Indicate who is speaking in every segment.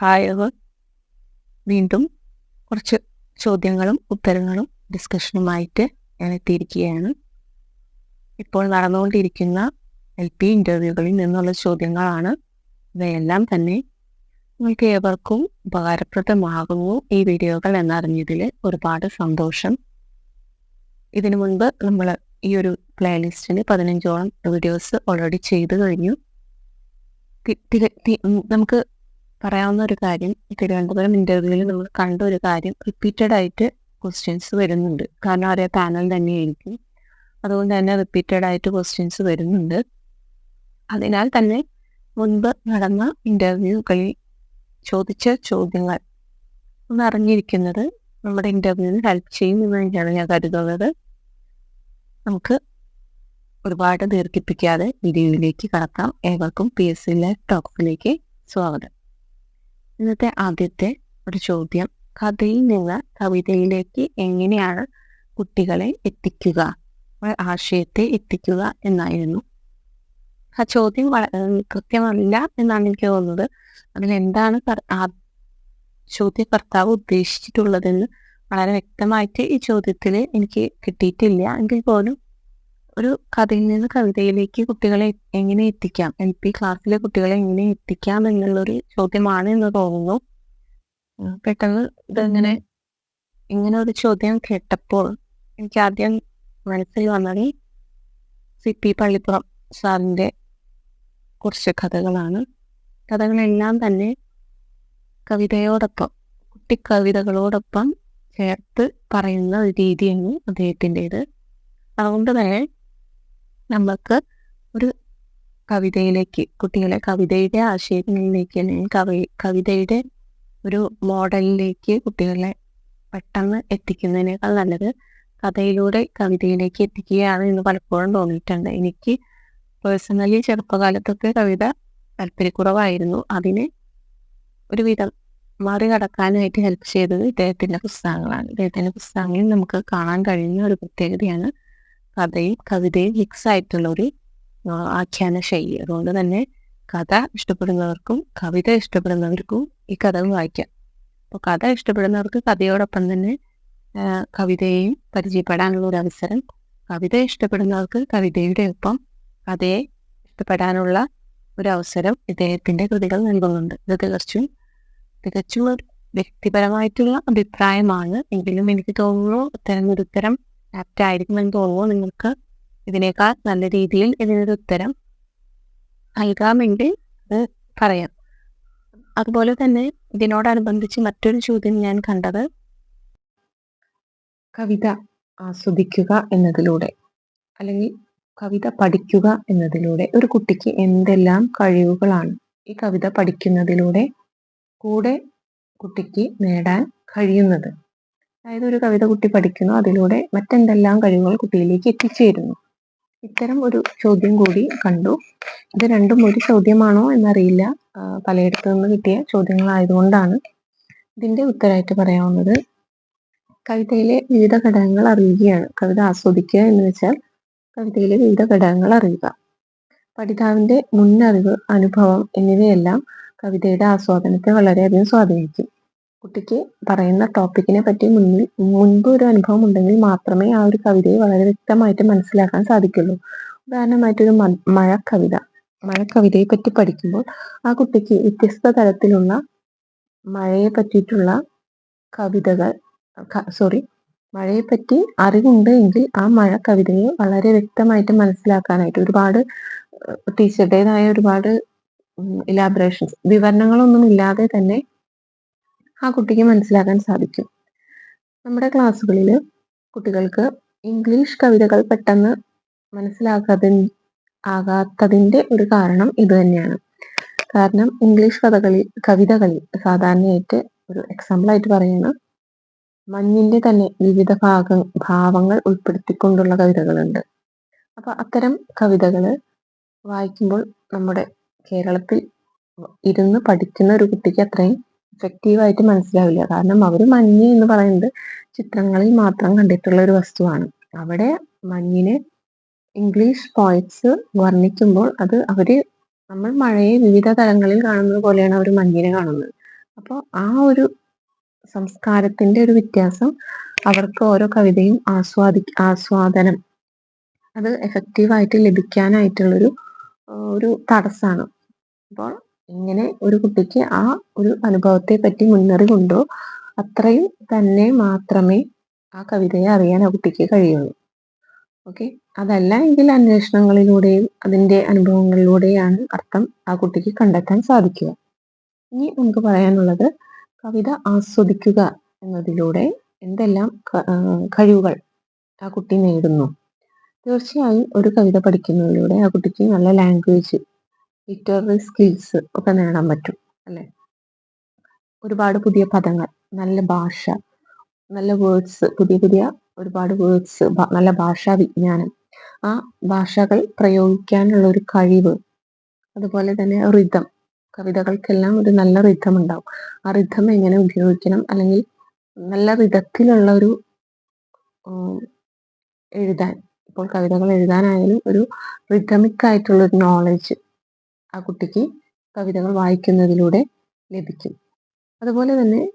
Speaker 1: Hi അവർ വീണ്ടും കുറച്ച് ചോദ്യങ്ങളും ഉത്തരങ്ങളും ഡിസ്കഷനുമായിട്ട് ഞാൻ എത്തിയിരിക്കുകയാണ്. ഇപ്പോൾ നടന്നുകൊണ്ടിരിക്കുന്ന എൽ പി ഇന്റർവ്യൂകളിൽ നിന്നുള്ള ചോദ്യങ്ങളാണ്. ഇവയെല്ലാം തന്നെ നിങ്ങൾക്ക് ഏവർക്കും ഉപകാരപ്രദമാകുമോ ഈ വീഡിയോകൾ എന്നറിഞ്ഞതിൽ ഒരുപാട് സന്തോഷം. ഇതിനു മുൻപ് നമ്മൾ ഈ ഒരു പ്ലേലിസ്റ്റിന് പതിനഞ്ചോളം വീഡിയോസ് ഓൾറെഡി ചെയ്തു കഴിഞ്ഞു. നമുക്ക് പറയാവുന്ന ഒരു കാര്യം തിരുവനന്തപുരം ഇന്റർവ്യൂവിൽ നമ്മൾ കണ്ട ഒരു കാര്യം റിപ്പീറ്റഡ് ആയിട്ട് ക്വസ്റ്റ്യൻസ് വരുന്നുണ്ട്. കാരണം ഒരേ പാനൽ തന്നെയായിരിക്കും. അതുകൊണ്ട് തന്നെ റിപ്പീറ്റഡ് ആയിട്ട് ക്വസ്റ്റ്യൻസ് വരുന്നുണ്ട്. അതിനാൽ തന്നെ മുൻപ് നടന്ന ഇന്റർവ്യൂകളിൽ ചോദിച്ച ചോദ്യങ്ങൾ ഒന്ന് അറിഞ്ഞിരിക്കുന്നത് നമ്മുടെ ഇന്റർവ്യൂവിന് ഹെൽപ്പ് ചെയ്യും എന്ന് തന്നെയാണ് ഞാൻ കരുതുന്നത്. നമുക്ക് ഒരുപാട് ദീർഘിപ്പിക്കാതെ വീഡിയോയിലേക്ക് കടക്കാം. ഏവർക്കും പി എസ് സിയിലെ ടോക്സിലേക്ക് സ്വാഗതം. ഇന്നത്തെ ആദ്യത്തെ ഒരു ചോദ്യം. കഥയിൽ നിന്ന് കവിതയിലേക്ക് എങ്ങനെയാണ് കുട്ടികളെ എത്തിക്കുക? ആശയത്തെ എത്തിക്കുക എന്നായിരുന്നു. ആ ചോദ്യം കൃത്യമല്ല എന്നാണ് എനിക്ക് തോന്നുന്നത്. അതിൽ എന്താണ് ചോദ്യകർത്താവ് ഉദ്ദേശിച്ചിട്ടുള്ളതെന്ന് വളരെ വ്യക്തമായിട്ട് ഈ ചോദ്യത്തിൽ എനിക്ക് കിട്ടിയിട്ടില്ല. എങ്കിൽ പോലും ഒരു കഥയിൽ നിന്ന് കവിതയിലേക്ക് കുട്ടികളെ എങ്ങനെ എത്തിക്കാം? എൽ പി ക്ലാസ്സിലെ കുട്ടികളെ എങ്ങനെ എത്തിക്കാം എന്നുള്ളൊരു ചോദ്യമാണ് എന്ന് തോന്നുന്നു. പെട്ടെന്ന് ഇതെങ്ങനെ ഇങ്ങനെ ഒരു ചോദ്യം കേട്ടപ്പോൾ എനിക്ക് ആദ്യം മനസ്സിൽ വന്നത് സി പി പള്ളിപ്പുറം സാറിന്റെ കുറച്ച് കഥകളാണ്. കഥകളെല്ലാം തന്നെ കവിതയോടൊപ്പം കുട്ടിക്കവിതകളോടൊപ്പം ചേർത്ത് പറയുന്ന ഒരു രീതിയാണ് അദ്ദേഹത്തിന്റെത്. അതുകൊണ്ട് തന്നെ നമുക്ക് ഒരു കവിതയിലേക്ക് കുട്ടികളെ കവിതയുടെ ആശയങ്ങളിലേക്ക് അല്ലെങ്കിൽ കവി കവിതയുടെ ഒരു മോഡലിലേക്ക് കുട്ടികളെ പെട്ടെന്ന് എത്തിക്കുന്നതിനേക്കാൾ നല്ലത് കഥയിലൂടെ കവിതയിലേക്ക് എത്തിക്കുകയാണ് എന്ന് പലപ്പോഴും തോന്നിയിട്ടുണ്ട്. എനിക്ക് പേഴ്സണലി ചെറുപ്പകാലത്തൊക്കെ കവിത താല്പര്യക്കുറവായിരുന്നു. അതിനെ ഒരുവിധം മറികടക്കാനായിട്ട് ഹെൽപ്പ് ചെയ്തത് ഇദ്ദേഹത്തിന്റെ പുസ്തകങ്ങളാണ്. ഇദ്ദേഹത്തിന്റെ പുസ്തകങ്ങളിൽ നമുക്ക് കാണാൻ കഴിയുന്ന ഒരു പ്രത്യേകതയാണ് കഥയും കവിതയും മിക്സ് ആയിട്ടുള്ള ഒരു ആഖ്യാന ശൈലി. അതുകൊണ്ട് തന്നെ കഥ ഇഷ്ടപ്പെടുന്നവർക്കും കവിത ഇഷ്ടപ്പെടുന്നവർക്കും ഈ കഥ വായിക്കാം. അപ്പോൾ കഥ ഇഷ്ടപ്പെടുന്നവർക്ക് കഥയോടൊപ്പം തന്നെ കവിതയെയും പരിചയപ്പെടാനുള്ള ഒരു അവസരം. കവിത ഇഷ്ടപ്പെടുന്നവർക്ക് കവിതയുടെ ഒപ്പം കഥയെ ഇഷ്ടപ്പെടാനുള്ള ഒരു അവസരം ഇദ്ദേഹത്തിന്റെ കൃതികൾ നൽകുന്നുണ്ട്. ഇത് തികച്ചും തികച്ചും വ്യക്തിപരമായിട്ടുള്ള അഭിപ്രായമാണ്. എങ്കിലും എനിക്ക് തോന്നുന്നു ഇത്തരം ഒരു ഉത്തരം ആപ്റ്റ് ആയിരിക്കുമെന്ന് തോന്നുന്നു നിങ്ങൾക്ക്. ഇതിനേക്കാൾ നല്ല രീതിയിൽ ഇതിനൊരു ഉത്തരം നൽകാമെങ്കിൽ അത് പറയാം. അതുപോലെ തന്നെ ഇതിനോടനുബന്ധിച്ച് മറ്റൊരു ചോദ്യം ഞാൻ കണ്ടത് കവിത ആസ്വദിക്കുക എന്നതിലൂടെ അല്ലെങ്കിൽ കവിത പഠിക്കുക എന്നതിലൂടെ ഒരു കുട്ടിക്ക് എന്തെല്ലാം കഴിവുകളാണ് ഈ കവിത പഠിക്കുന്നതിലൂടെ കൂടെ കുട്ടിക്ക് നേടാൻ കഴിയുന്നത്? അതായത് ഒരു കവിത കുട്ടി പഠിക്കുന്നു. അതിലൂടെ മറ്റെന്തെല്ലാം കഴിവുകൾ കുട്ടിയിലേക്ക് എത്തിച്ചേരുന്നു? ഇത്തരം ഒരു ചോദ്യം കൂടി കണ്ടു. ഇത് രണ്ടും ഒരു ചോദ്യമാണോ എന്നറിയില്ല. പലയിടത്തു നിന്ന് കിട്ടിയ ചോദ്യങ്ങളായതുകൊണ്ടാണ് ഇതിന്റെ ഉത്തരമായിട്ട് പറയാവുന്നത്. കവിതയിലെ വിവിധ ഘടകങ്ങൾ അറിയുകയാണ്. കവിത ആസ്വദിക്കുക എന്ന് വെച്ചാൽ കവിതയിലെ വിവിധ ഘടകങ്ങൾ അറിയുക. പഠിതാവിന്റെ മുന്നറിവ് അനുഭവം എന്നിവയെല്ലാം കവിതയുടെ ആസ്വാദനത്തെ വളരെയധികം സ്വാധീനിക്കും. കുട്ടിക്ക് പറയുന്ന ടോപ്പിക്കിനെ പറ്റി മുന്നിൽ മുൻപ് ഒരു അനുഭവം ഉണ്ടെങ്കിൽ മാത്രമേ ആ ഒരു കവിതയെ വളരെ വ്യക്തമായിട്ട് മനസ്സിലാക്കാൻ സാധിക്കുള്ളൂ. ഉദാഹരണമായിട്ടൊരു മ- മഴ കവിതയെ പറ്റി പഠിക്കുമ്പോൾ ആ കുട്ടിക്ക് വ്യത്യസ്ത തരത്തിലുള്ള മഴയെ പറ്റിയിട്ടുള്ള കവിതകൾ സോറി മഴയെ പറ്റി അറിവുണ്ട് എങ്കിൽ ആ മഴ കവിതയെ വളരെ വ്യക്തമായിട്ട് മനസ്സിലാക്കാനായിട്ട് ഒരുപാട് ടീച്ചറുടേതായ ഒരുപാട് ഇലാബറേഷൻസ് വിവരണങ്ങളൊന്നും ഇല്ലാതെ തന്നെ ആ കുട്ടിക്ക് മനസ്സിലാക്കാൻ സാധിക്കും. നമ്മുടെ ക്ലാസ്സുകളിൽ കുട്ടികൾക്ക് ഇംഗ്ലീഷ് കവിതകൾ പെട്ടെന്ന് മനസ്സിലാക്കാതി ആകാത്തതിന്റെ ഒരു കാരണം ഇത് തന്നെയാണ്. കാരണം ഇംഗ്ലീഷ് കഥകളിൽ കവിതകളിൽ സാധാരണയായിട്ട് ഒരു എക്സാമ്പിളായിട്ട് പറയുന്ന മഞ്ഞിന്റെ തന്നെ വിവിധ ഭാഗ ഭാവങ്ങൾ ഉൾപ്പെടുത്തിക്കൊണ്ടുള്ള കവിതകളുണ്ട്. അപ്പൊ അത്തരം കവിതകൾ വായിക്കുമ്പോൾ നമ്മുടെ കേരളത്തിൽ ഇരുന്ന് പഠിക്കുന്ന ഒരു കുട്ടിക്ക് അത്രയും എഫക്റ്റീവായിട്ട് മനസ്സിലാവില്ല. കാരണം അവർ മഞ്ഞ് എന്ന് പറയുന്നത് ചിത്രങ്ങളിൽ മാത്രം കണ്ടിട്ടുള്ള ഒരു വസ്തുവാണ്. അവിടെ മഞ്ഞിനെ ഇംഗ്ലീഷ് പോയിറ്റ്സ് വർണിക്കുമ്പോൾ അത് അവർ നമ്മൾ മഴയെ വിവിധ തലങ്ങളിൽ കാണുന്നത് പോലെയാണ് അവർ മഞ്ഞിനെ കാണുന്നത്. അപ്പോൾ ആ ഒരു സംസ്കാരത്തിന്റെ ഒരു വ്യത്യാസം അവർക്ക് ഓരോ കവിതയും ആസ്വാദി ആസ്വാദനം അത് എഫക്റ്റീവായിട്ട് ലഭിക്കാനായിട്ടുള്ളൊരു ഒരു തടസ്സമാണ് അപ്പോൾ ഇങ്ങനെ ഒരു കുട്ടിക്ക് ആ ഒരു അനുഭവത്തെ പറ്റി മുന്നറിവുണ്ടോ? അത്രയും തന്നെ മാത്രമേ ആ കവിതയെ അറിയാൻ ആ കുട്ടിക്ക് കഴിയുള്ളൂ. ഓക്കെ? അതല്ല എങ്കിൽ അന്വേഷണങ്ങളിലൂടെയും അതിന്റെ അനുഭവങ്ങളിലൂടെയാണ് അർത്ഥം ആ കുട്ടിക്ക് കണ്ടെത്താൻ സാധിക്കുക. ഇനി നമുക്ക് പറയാനുള്ളത് കവിത ആസ്വദിക്കുക എന്നതിലൂടെ എന്തെല്ലാം കഴിവുകൾ ആ കുട്ടി നേടുന്നു. തീർച്ചയായും ഒരു കവിത പഠിക്കുന്നതിലൂടെ ആ കുട്ടിക്ക് നല്ല ലാംഗ്വേജ് ലിറ്റററി സ്കിൽസ് ഒക്കെ നേടാൻ പറ്റും അല്ലേ? ഒരുപാട് പുതിയ പദങ്ങൾ നല്ല ഭാഷ നല്ല വേർഡ്സ് പുതിയ പുതിയ ഒരുപാട് വേർഡ്സ് നല്ല ഭാഷാ വിജ്ഞാനം. ആ ഭാഷകൾ പ്രയോഗിക്കാനുള്ള ഒരു കഴിവ് അതുപോലെ തന്നെ റിതം കവിതകൾക്കെല്ലാം ഒരു നല്ല റിതം ഉണ്ടാവും. ആ റിതം എങ്ങനെ ഉപയോഗിക്കണം? അല്ലെങ്കിൽ നല്ല വിധത്തിലുള്ള ഒരു എഴുതാൻ ഇപ്പോൾ കവിതകൾ എഴുതാനായാലും ഒരു റിതമിക് ആയിട്ടുള്ള ഒരു നോളജ് ആ കുട്ടിക്ക് കവിതകൾ വായിക്കുന്നതിലൂടെ ലഭിക്കും. അതുപോലെ തന്നെ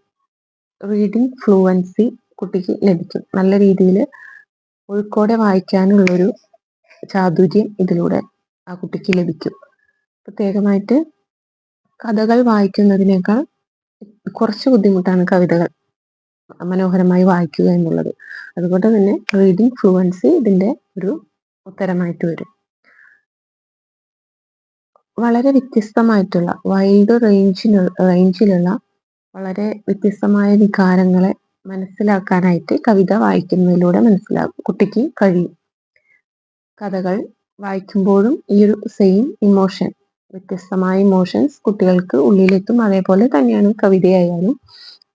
Speaker 1: റീഡിങ് ഫ്ലുവൻസി കുട്ടിക്ക് ലഭിക്കും. നല്ല രീതിയിൽ ഒഴുക്കോടെ വായിക്കാനുള്ളൊരു ചാതുര്യം ഇതിലൂടെ ആ കുട്ടിക്ക് ലഭിക്കും. പ്രത്യേകമായിട്ട് കഥകൾ വായിക്കുന്നതിനേക്കാൾ കുറച്ച് ബുദ്ധിമുട്ടാണ് കവിതകൾ മനോഹരമായി വായിക്കുക എന്നുള്ളത്. അതുകൊണ്ട് തന്നെ റീഡിങ് ഫ്ലുവൻസി ഇതിന്റെ ഒരു ഉത്തരമായിട്ട് വരും. വളരെ വ്യത്യസ്തമായിട്ടുള്ള വൈൽഡ് റേഞ്ചിനു റേഞ്ചിലുള്ള വളരെ വ്യത്യസ്തമായ വികാരങ്ങളെ മനസ്സിലാക്കാനായിട്ട് കവിത വായിക്കുന്നതിലൂടെ മനസ്സിലാക്കും കുട്ടിക്ക് കഴിയും. കഥകൾ വായിക്കുമ്പോഴും ഈ ഒരു സെയിം ഇമോഷൻ വ്യത്യസ്തമായ ഇമോഷൻസ് കുട്ടികൾക്ക് ഉള്ളിലെത്തും. അതേപോലെ തന്നെയാണ് കവിതയായാലും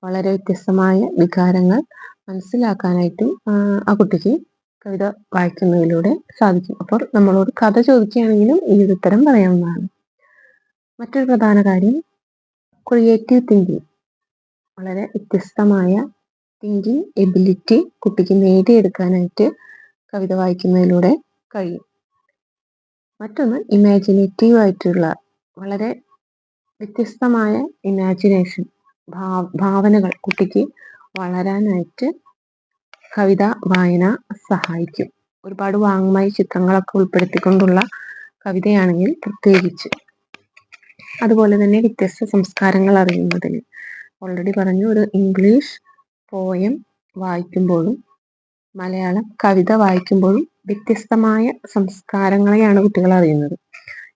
Speaker 1: വളരെ വ്യത്യസ്തമായ വികാരങ്ങൾ മനസ്സിലാക്കാനായിട്ടും ആ കുട്ടിക്ക് കവിത വായിക്കുന്നതിലൂടെ സാധിക്കും. അപ്പോൾ നമ്മളോട് കഥ ചോദിക്കുകയാണെങ്കിലും ഈ ഉത്തരം പറയാവുന്നതാണ്. മറ്റൊരു പ്രധാന കാര്യം ക്രിയേറ്റീവ് തിങ്കിങ് വളരെ വ്യത്യസ്തമായ തിങ്കിങ് എബിലിറ്റി കുട്ടിക്ക് നേടിയെടുക്കാനായിട്ട് കവിത വായിക്കുന്നതിലൂടെ കഴിയും. മറ്റൊന്ന് ഇമാജിനേറ്റീവ് ആയിട്ടുള്ള വളരെ വ്യത്യസ്തമായ ഇമാജിനേഷൻ ഭാവനകൾ കുട്ടിക്ക് വളരാനായിട്ട് കവിത വായന സഹായിക്കും. ഒരുപാട് വാങ്മയ ചിത്രങ്ങളൊക്കെ ഉൾപ്പെടുത്തിക്കൊണ്ടുള്ള കവിതയാണെങ്കിൽ പ്രത്യേകിച്ച്. അതുപോലെ തന്നെ വ്യത്യസ്ത സംസ്കാരങ്ങൾ അറിയുന്നതിന്. ഓൾറെഡി പറഞ്ഞു ഒരു ഇംഗ്ലീഷ് പോയം വായിക്കുമ്പോഴും മലയാളം കവിത വായിക്കുമ്പോഴും വ്യത്യസ്തമായ സംസ്കാരങ്ങളെയാണ് കുട്ടികൾ അറിയുന്നത്.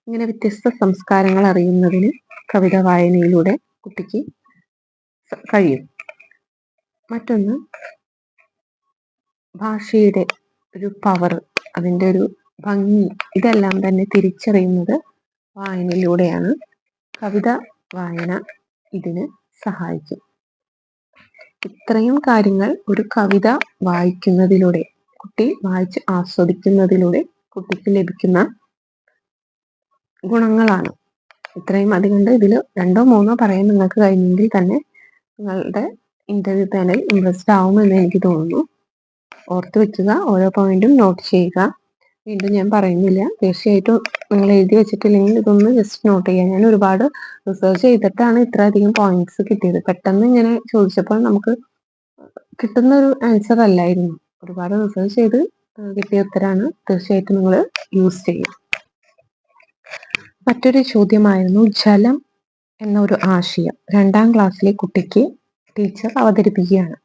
Speaker 1: ഇങ്ങനെ വ്യത്യസ്ത സംസ്കാരങ്ങൾ അറിയുന്നതിന് കവിത വായനയിലൂടെ കുട്ടിക്ക് കഴിയും. മറ്റൊന്ന് ഭാഷയുടെ ഒരു പവർ അതിന്റെ ഒരു ഭംഗി ഇതെല്ലാം തന്നെ തിരിച്ചറിയുന്നത് വായനയിലൂടെയാണ്. കവിത വായന ഇതിന് സഹായിക്കും. ഇത്രയും കാര്യങ്ങൾ ഒരു കവിത വായിക്കുന്നതിലൂടെ കുട്ടി വായിച്ച് ആസ്വദിക്കുന്നതിലൂടെ കുട്ടിക്ക് ലഭിക്കുന്ന ഗുണങ്ങളാണ്. ഇത്രയും അതുകൊണ്ട് ഇതിൽ രണ്ടോ മൂന്നോ പറയാൻ നിങ്ങൾക്ക് കഴിഞ്ഞെങ്കിൽ തന്നെ നിങ്ങളുടെ ഇന്റർവ്യൂ പാനൽ ഇൻട്രസ്റ്റ് ആവുമെന്ന് എനിക്ക് തോന്നുന്നു. ഓർത്ത് വെക്കുക. ഓരോ പോയിന്റും നോട്ട് ചെയ്യുക. വീണ്ടും ഞാൻ പറയുന്നില്ല. തീർച്ചയായിട്ടും നിങ്ങൾ എഴുതി വെച്ചിട്ടില്ലെങ്കിൽ ഇതൊന്ന് ജസ്റ്റ് നോട്ട് ചെയ്യുക. ഞാൻ ഒരുപാട് റിസർച്ച് ചെയ്തിട്ടാണ് ഇത്രയധികം പോയിന്റ്സ് കിട്ടിയത്. പെട്ടെന്ന് ഇങ്ങനെ ചോദിച്ചപ്പോൾ നമുക്ക് കിട്ടുന്ന ഒരു ആൻസർ അല്ലായിരുന്നു. ഒരുപാട് റിസർച്ച് ചെയ്ത് കിട്ടിയ ഉത്തരമാണ് തീർച്ചയായിട്ടും നിങ്ങൾ യൂസ് ചെയ്യുക. മറ്റൊരു ചോദ്യമായിരുന്നു ജലം എന്നൊരു ആശയം. രണ്ടാം ക്ലാസ്സിലെ കുട്ടിക്ക് ടീച്ചർ അവതരിപ്പിക്കുകയാണ്.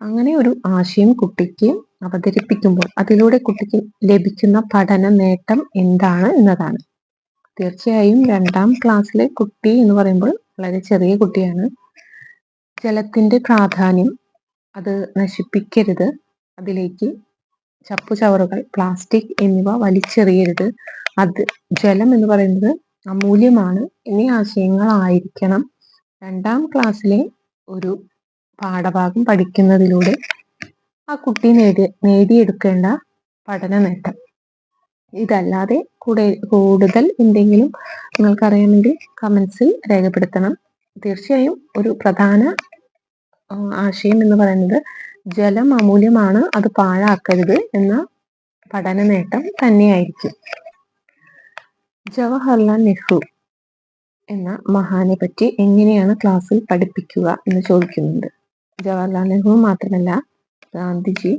Speaker 1: അങ്ങനെ ഒരു ആശയം കുട്ടിക്ക് അവതരിപ്പിക്കുമ്പോൾ അതിലൂടെ കുട്ടിക്ക് ലഭിക്കുന്ന പഠന നേട്ടം എന്താണ് എന്നതാണ്. തീർച്ചയായും രണ്ടാം ക്ലാസ്സിലെ കുട്ടി എന്ന് പറയുമ്പോൾ വളരെ ചെറിയ കുട്ടിയാണ്. ജലത്തിന്റെ പ്രാധാന്യം അത് നശിപ്പിക്കരുത്. അതിലേക്ക് ചപ്പുചവറുകൾ പ്ലാസ്റ്റിക് എന്നിവ വലിച്ചെറിയരുത്. അത് ജലം എന്ന് പറയുന്നത് അമൂല്യമാണ്. എന്നീ ആശയങ്ങളായിരിക്കണം രണ്ടാം ക്ലാസ്സിലെ ഒരു പാഠഭാഗം പഠിക്കുന്നതിലൂടെ ആ കുട്ടി നേടി നേടിയെടുക്കേണ്ട പഠന നേട്ടം ഇതല്ലാതെ കൂടെ കൂടുതൽ എന്തെങ്കിലും നിങ്ങൾക്കറിയാമെങ്കിൽ കമൻസിൽ രേഖപ്പെടുത്തണം. തീർച്ചയായും ഒരു പ്രധാന ആശയം എന്ന് പറയുന്നത് ജലം അമൂല്യമാണ് അത് പാഴാക്കരുത് എന്ന പഠന നേട്ടം തന്നെയായിരിക്കും. ജവഹർലാൽ നെഹ്റു എന്ന മഹാനെ പറ്റി എങ്ങനെയാണ് ക്ലാസ്സിൽ പഠിപ്പിക്കുക എന്ന് ചോദിക്കുന്നുണ്ട്. ജവഹർലാൽ നെഹ്റു മാത്രമല്ല ഗാന്ധിജി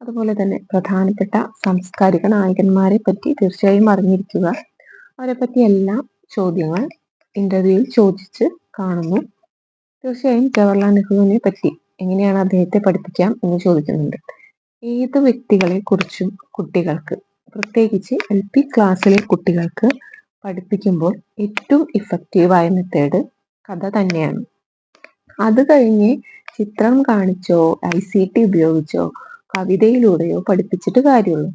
Speaker 1: അതുപോലെ തന്നെ പ്രധാനപ്പെട്ട സാംസ്കാരിക നായകന്മാരെ പറ്റി തീർച്ചയായും അറിഞ്ഞിരിക്കുക. അവരെ പറ്റി എല്ലാം ചോദ്യങ്ങൾ ഇന്റർവ്യൂവിൽ ചോദിച്ച് കാണുന്നു. തീർച്ചയായും ജവഹർലാൽ നെഹ്റുവിനെ പറ്റി എങ്ങനെയാണ് അദ്ദേഹത്തെ പഠിപ്പിക്കാം എന്ന് ചോദിക്കുന്നുണ്ട്. ഏത് വ്യക്തികളെ കുറിച്ചും കുട്ടികൾക്ക് പ്രത്യേകിച്ച് എൽ പി ക്ലാസ്സിലെ കുട്ടികൾക്ക് പഠിപ്പിക്കുമ്പോൾ ഏറ്റവും ഇഫക്റ്റീവായ മെത്തേഡ് കഥ തന്നെയാണ്. അത് കഴിഞ്ഞ് ചിത്രം കാണിച്ചോ ഐ സി ടി ഉപയോഗിച്ചോ കവിതയിലൂടെയോ പഠിപ്പിച്ചിട്ട് കാര്യമുള്ളൂ.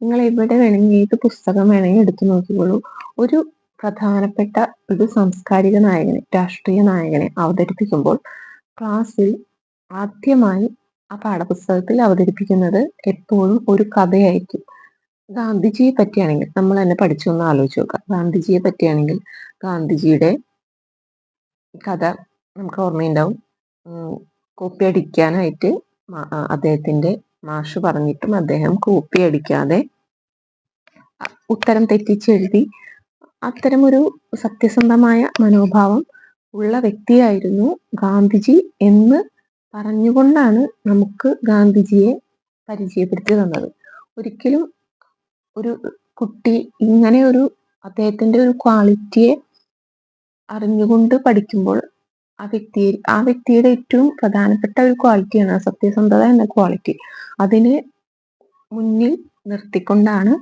Speaker 1: നിങ്ങൾ എവിടെ വേണമെങ്കിൽ ഏത് പുസ്തകം വേണമെങ്കിൽ എടുത്തു നോക്കിക്കോളൂ. ഒരു പ്രധാനപ്പെട്ട ഒരു സാംസ്കാരിക നായകനെ രാഷ്ട്രീയ നായകനെ അവതരിപ്പിക്കുമ്പോൾ ക്ലാസ്സിൽ ആദ്യമായി ആ പാഠപുസ്തകത്തിൽ അവതരിപ്പിക്കുന്നത് എപ്പോഴും ഒരു കഥയായിരിക്കും. ഗാന്ധിജിയെ പറ്റിയാണെങ്കിൽ നമ്മൾ തന്നെ പഠിച്ചൊന്ന് ആലോചിച്ച് നോക്കാം. ഗാന്ധിജിയെ പറ്റിയാണെങ്കിൽ ഗാന്ധിജിയുടെ കഥ നമുക്ക് ഓർമ്മയുണ്ടാവും കോപ്പി അടിക്കാനായിട്ട് അദ്ദേഹത്തിന്റെ മാഷ് പറഞ്ഞിട്ടും അദ്ദേഹം കോപ്പി അടിക്കാതെ ഉത്തരം തെറ്റിച്ചെഴുതി അത്തരമൊരു സത്യസന്ധമായ മനോഭാവം ഉള്ള വ്യക്തിയായിരുന്നു ഗാന്ധിജി എന്ന് പറഞ്ഞുകൊണ്ടാണ് നമുക്ക് ഗാന്ധിജിയെ പരിചയപ്പെടുത്തി തന്നത്. ഒരിക്കലും ഒരു കുട്ടി ഇങ്ങനെ ഒരു അദ്ദേഹത്തിന്റെ ഒരു ക്വാളിറ്റിയെ അറിഞ്ഞുകൊണ്ട് പഠിക്കുമ്പോൾ ആ വ്യക്തി ആ വ്യക്തിയുടെ ഏറ്റവും പ്രധാനപ്പെട്ട ഒരു ക്വാളിറ്റിയാണ് സത്യസന്ധത എന്ന ക്വാളിറ്റി അതിനെ മുന്നിൽ നിർത്തിക്കൊണ്ടാണ്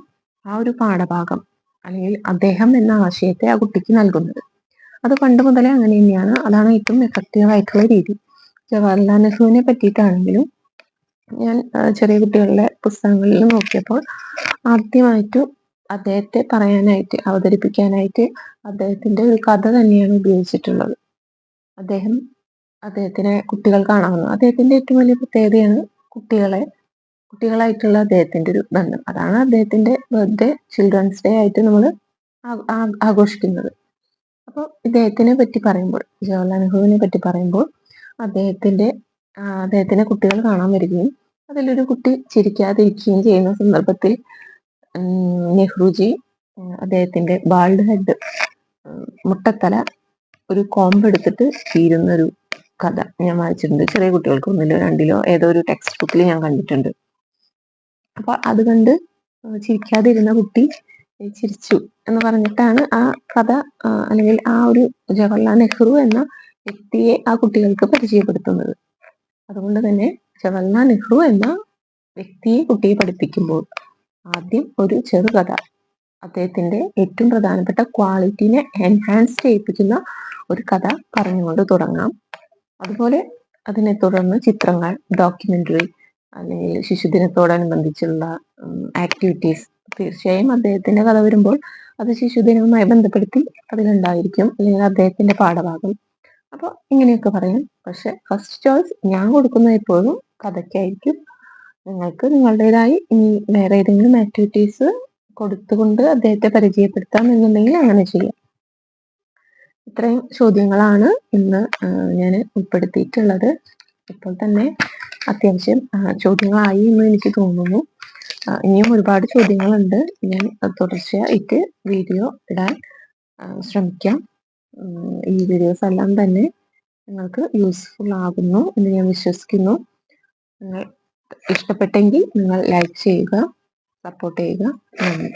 Speaker 1: ആ ഒരു പാഠഭാഗം അല്ലെങ്കിൽ അദ്ദേഹം എന്ന ആശയത്തെ ആ കുട്ടിക്ക് നൽകുന്നത്. അത് പണ്ട് മുതലേ അങ്ങനെ തന്നെയാണ്. അതാണ് ഏറ്റവും എഫക്റ്റീവ് ആയിട്ടുള്ള രീതി. ജവഹർലാൽ നെഹ്റുവിനെ പറ്റിയിട്ടാണെങ്കിലും ഞാൻ ചെറിയ കുട്ടികളുടെ പുസ്തകങ്ങളിൽ നോക്കിയപ്പോൾ ആദ്യമായിട്ട് അദ്ദേഹത്തെ പറയാനായിട്ട് അവതരിപ്പിക്കാനായിട്ട് അദ്ദേഹത്തിന്റെ ഒരു കഥ തന്നെയാണ് ഉപയോഗിച്ചിട്ടുള്ളത്. അദ്ദേഹം അദ്ദേഹത്തിനെ കുട്ടികൾ കാണാവുന്നു അദ്ദേഹത്തിന്റെ ഏറ്റവും വലിയ പ്രത്യേകതയാണ് കുട്ടികളെ കുട്ടികളായിട്ടുള്ള അദ്ദേഹത്തിന്റെ ഒരു ബന്ധം. അതാണ് അദ്ദേഹത്തിന്റെ ബർത്ത്ഡേ ചിൽഡ്രൻസ് ഡേ ആയിട്ട് നമ്മൾ ആഘോഷിക്കുന്നത്. അപ്പോൾ ഇദ്ദേഹത്തിനെ പറ്റി പറയുമ്പോൾ ജവഹർലാൽ നെഹ്റുവിനെ പറ്റി പറയുമ്പോൾ അദ്ദേഹത്തിന്റെ അദ്ദേഹത്തിനെ കുട്ടികൾ കാണാൻ വരികയും അതിലൊരു കുട്ടി ചിരിക്കാതിരിക്കുകയും ചെയ്യുന്ന സന്ദർഭത്തിൽ നെഹ്റുജി അദ്ദേഹത്തിന്റെ ബാൾഡ് ഹെഡ് മുട്ടത്തല ഒരു കോമ്പ് എടുത്തിട്ട് തീരുന്ന ഒരു കഥ ഞാൻ വായിച്ചിട്ടുണ്ട്. ചെറിയ കുട്ടികൾക്ക് ഒന്നിലോ രണ്ടിലോ ഏതോ ഒരു ടെക്സ്റ്റ് ബുക്കിൽ ഞാൻ കണ്ടിട്ടുണ്ട്. അപ്പൊ അത് കണ്ട് ചിരിക്കാതിരുന്ന കുട്ടി ചിരിച്ചു എന്ന് പറഞ്ഞിട്ടാണ് ആ കഥ അല്ലെങ്കിൽ ആ ഒരു ജവഹർലാൽ നെഹ്റു എന്ന വ്യക്തിയെ ആ കുട്ടികൾക്ക് പരിചയപ്പെടുത്തുന്നത്. അതുകൊണ്ട് തന്നെ ജവഹർലാൽ നെഹ്റു എന്ന വ്യക്തിയെ കുട്ടിയെ പഠിപ്പിക്കുമ്പോൾ ആദ്യം ഒരു ചെറുകഥ അദ്ദേഹത്തിന്റെ ഏറ്റവും പ്രധാനപ്പെട്ട ക്വാളിറ്റിനെ എൻഹാൻസ് ചെയ്യിപ്പിക്കുന്ന ഒരു കഥ പറഞ്ഞുകൊണ്ട് തുടങ്ങാം. അതുപോലെ അതിനെ തുടർന്ന് ചിത്രങ്ങൾ ഡോക്യുമെന്ററി അല്ലെങ്കിൽ ശിശുദിനത്തോടനുബന്ധിച്ചുള്ള ആക്ടിവിറ്റീസ് തീർച്ചയായും അദ്ദേഹത്തിന്റെ കഥ വരുമ്പോൾ അത് ശിശുദിനവുമായി ബന്ധപ്പെടുത്തി അതിലുണ്ടായിരിക്കും അല്ലെങ്കിൽ അദ്ദേഹത്തിന്റെ പാഠഭാഗം. അപ്പോൾ ഇങ്ങനെയൊക്കെ പറയാം. പക്ഷെ ഫസ്റ്റ് ചോയ്സ് ഞാൻ കൊടുക്കുന്നത് എപ്പോഴും കഥയ്ക്കായിരിക്കും. നിങ്ങൾക്ക് നിങ്ങളുടേതായി ഇനി വേറെ ഏതെങ്കിലും ആക്ടിവിറ്റീസ് കൊടുത്തുകൊണ്ട് അദ്ദേഹത്തെ പരിചയപ്പെടുത്താം എന്നുണ്ടെങ്കിൽ അങ്ങനെ ചെയ്യാം. ഇത്രയും ചോദ്യങ്ങളാണ് ഇന്ന് ഞാൻ ഉൾപ്പെടുത്തിയിട്ടുള്ളത്. ഇപ്പോൾ തന്നെ അത്യാവശ്യം ചോദ്യങ്ങളായി എന്ന് എനിക്ക് തോന്നുന്നു. ഇനിയും ഒരുപാട് ചോദ്യങ്ങളുണ്ട്. ഞാൻ തുടർച്ചയായിട്ട് വീഡിയോ ഇടാൻ ശ്രമിക്കാം. ഈ വീഡിയോസ് എല്ലാം തന്നെ നിങ്ങൾക്ക് യൂസ്ഫുൾ ആകുന്നു എന്ന് ഞാൻ വിശ്വസിക്കുന്നു. നിങ്ങൾ ഇഷ്ടപ്പെട്ടെങ്കിൽ നിങ്ങൾ ലൈക്ക് ചെയ്യുക. സപ്പോർട്ട് ചെയ്യുക. നന്ദി.